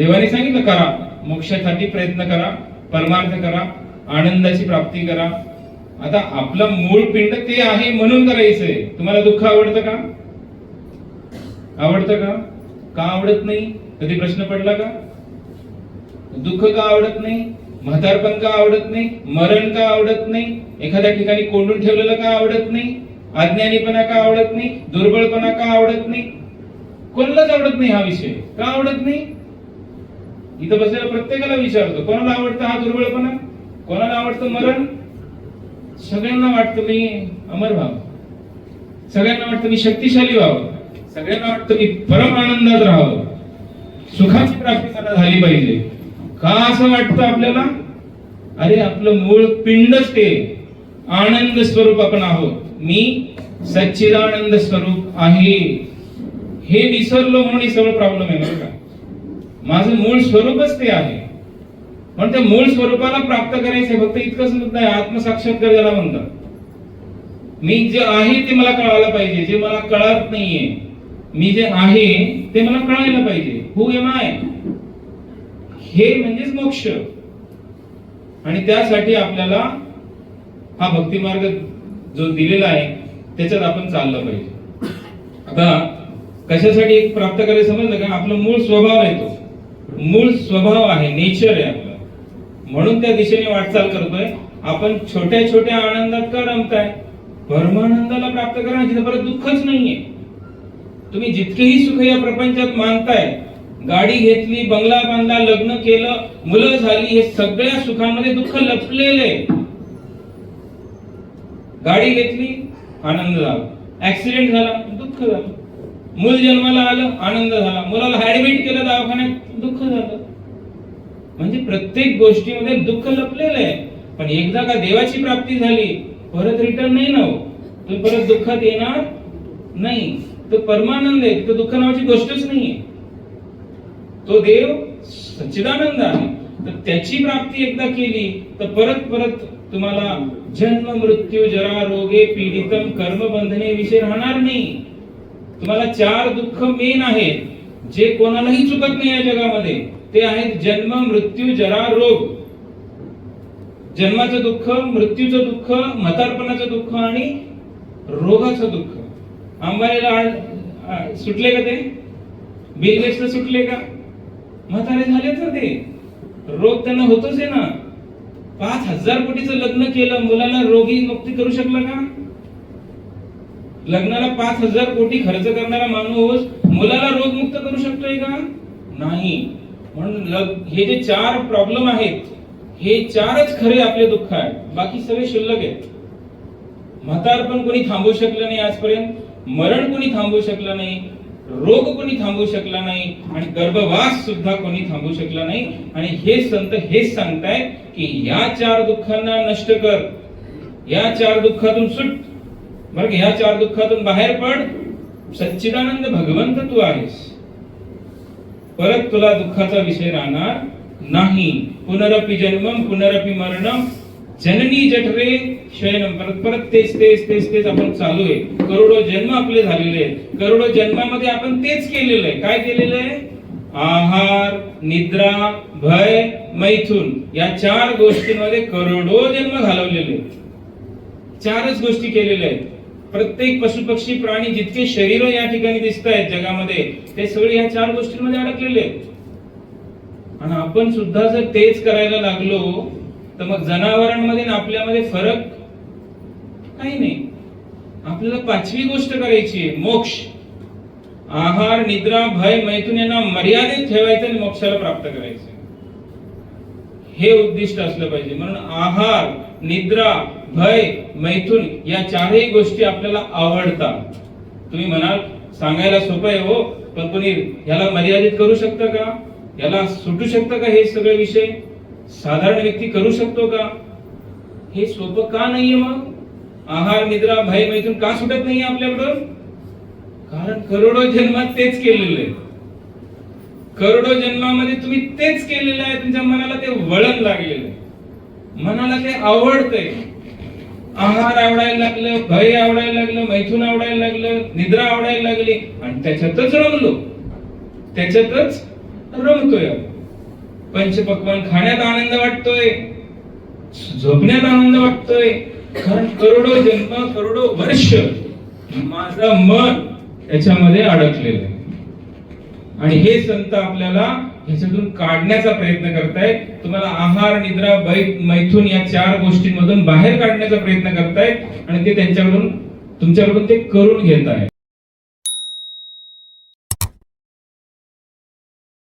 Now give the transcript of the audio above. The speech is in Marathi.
देवाने सांगितलं करा. मोक्षासाठी प्रयत्न करा परमार्थ करा आनंदाची प्राप्ती करा. आता आपलं मूळ पिंड ते आहे म्हणून करायचंय. तुम्हाला दुःख आवडतं का? आवडतं का? का आवडत नाही? कधी प्रश्न पडला का? दुःख का आवडत नाही? म्हातारपण का आवडत नाही? मरण का आवडत नाही? एखाद्या ठिकाणी कोंडून ठेवलेलं का आवडत नाही? अज्ञानीपणा का आवडत नाही? दुर्बळपणा का आवडत नाही? कोणालाच आवडत नाही हा विषय. का आवडत नाही? इथं बसलेल्या प्रत्येकाला विचारतो कोणाला आवडतं हा दुर्बळपणा? कोणाला आवडतं मरण? सगळ्यांना वाटतं मी अमर व्हावं. सगळ्यांना वाटतं मी शक्तिशाली व्हावं. सगळ्यांना वाटतं मी परम आनंदात राहावं. सुखाची प्राप्ती मला झाली पाहिजे. का असं वाटतं आपल्याला? अरे आपलं मूळ पिंडच ते आनंद स्वरूप आपण आहोत. मी सच्चिदानंद स्वरूप आहे. हे विसरलो म्हणून सगळं प्रॉब्लेम आहे बरं का? माझं मूळ स्वरूपच ते आहे. पण त्या मूळ स्वरूपाला प्राप्त करायचे फक्त इतकंच मुद्दा आहे आत्मसाक्षात्कार ज्याला म्हणतात. मी जे आहे ते मला कळायला पाहिजे जे मला कळत नाहीये. मी जे आहे ते मला कळायला पाहिजे. हु एम आय हे म्हणजेच मोक्ष. आणि त्यासाठी आपल्याला हा भक्ती मार्ग जो दिलेला आहे त्याच्यात आपण चाललं पाहिजे. आता कशासाठी एक प्राप्त करायचं समजलं का? आपला मूळ स्वभाव आहे तो. मूळ स्वभाव आहे नेचर आहे आपलं. म्हणून त्या दिशेने वाटचाल करतोय. आपण छोट्या छोट्या आनंदात का रमताय? परमानंदाला प्राप्त करा तिथे परत दुःखच नाहीये. तुम्ही जितकेही सुख या प्रपंचात मानताय गाडी घेतली बंगला बांधला लग्न केलं मुलं झाली हे सगळ्या सुखामध्ये दुःख लपलेले. गाडी घेतली आनंद झाला. ऍक्सिडेंट झाला दुःख झालं. मूल जन्माला आलं आनंद झाला. मुलाला ऍडमिट केलं दवाखान्यात दुःख झालं. म्हणजे प्रत्येक गोष्टीमध्ये दुःख लपलेलं आहे. पण एकदा का देवाची प्राप्ती झाली परत रिटर्न नाही ना हो. तुम्ही परत दुःखात येणार नाही. तो परमानंद आहे. तो दुःख नावाची गोष्टच नाहीये तो देव सच्चिदानंद आहे. तर त्याची प्राप्ती एकदा केली तर परत परत तुम्हाला जन्म मृत्यू जरा रोगे पीडितम कर्म बंधने विषय राहणार नाही. तुम्हाला चार दुःख मेन आहेत. जे कोणालाही चुकत नाही या जगामध्ये ते आहेत जन्म मृत्यू जरा रोग. जन्माचं दुःख मृत्यूचं दुःख म्हातारपणाचं दुःख आणि रोगाचं दुःख. अंबानीला सुटले का ते? बिल सुटले का? म्हातारे झालेच ना ते. रोग त्यांना होतोच आहे ना. पाच हजार कोटीचं लग्न केलं मुलाला रोगी मुक्ती करू शकला का? लग्नाला पाच हजार कोटी खर्च करणारा माणूस मुलाला रोगमुक्त करू शकतोय का? नाही. म्हणून लग- हे जे चार प्रॉब्लेम आहेत हे चारच खरे आपले दुःख आहेत. बाकी सगळे शिल्लक आहेत. म्हातारपण कोणी थांबवू शकलं नाही आजपर्यंत. मरण कोणी थांबवू शकलं नाही. रोग कोणी थांबवू शकला नाही. आणि गर्भवास सुद्धा कोणी थांबवू शकला नाही. आणि हे संत हेच सांगताय की या चार दुःखांना नष्ट कर. या चार दुःखातून सुट. बरं ह्या चार दुःखातून बाहेर पड. सच्चिदानंद भगवंत तू आहेस. परत तुला दुःखाचा विषय राहणार नाही. पुनरपि जन्मम पुनरपि मरणम जननी जठरे शयनम परत परत तेच तेच तेच तेच आपण चालू आहे. करोडो जन्म आपले झालेले आहेत. करोडो जन्मामध्ये आपण तेच केलेलं आहे. काय केलेलं आहे? आहार निद्रा भय मैथून. या चार गोष्टींमध्ये करोडो जन्म घालवलेले आहेत. चारच गोष्टी केलेल्या आहेत. प्रत्येक पशु पक्षी प्राणी जितके शरीर या ठिकाणी दिसत आहेत जगामध्ये ते सगळे या चार गोष्टींमध्ये अडकलेले आहेत. आणि आपण सुद्धा जर तेच करायला लागलो तर मग जनावरांमध्ये आपल्यामध्ये फरक काही नाही. आपल्याला पाचवी गोष्ट करायची आहे मोक्ष. आहार निद्रा भय मैथून यांना मर्यादित ठेवायचं आणि मोक्षाला प्राप्त करायचं. हे उद्दिष्ट असलं पाहिजे. म्हणून आहार निद्रा भय मैथून या चारही गोष्टी आपल्याला आवडतात. तुम्ही म्हणाल सांगायला सोपं आहे हो पण कोणी ह्याला मर्यादित करू शकतं का? याला सुटू शकतं का हे सगळे विषय? साधारण व्यक्ती करू शकतो का? हे सोपं का नाहीये मग? आहार निद्रा भय मैथून का सुटत नाहीये आपल्याकडून कारण करोडो जन्मात तेच केलेलं आहे. करोडो जन्मामध्ये तुम्ही तेच केलेलं आहे तुमच्या मनाला ते वळण लागलेलं आहे. मनाला ते आवडतंय. आहार आवडायला लागलं भय आवडायला लागलं मैथून आवडायला लागलं निद्रा आवडायला लागली आणि त्याच्यातच रमलो. त्याच्यातच रमतोय आपण. पंचपक्वान खाण्यात आनंद वाटतोय झोपण्यात आनंद वाटतोय. कारण करोडो जन्म करोडो वर्ष माझं मन त्याच्यामध्ये अडकलेलं आहे. आणि हे संत आपल्याला ह्याच्यातून काढण्याचा प्रयत्न करतायत. तुम्हाला आहार निद्रा बैत मैथून या चार गोष्टींमधून बाहेर काढण्याचा प्रयत्न करतायत. आणि ते त्यांच्याकडून तुमच्याकडून ते करून घेत आहे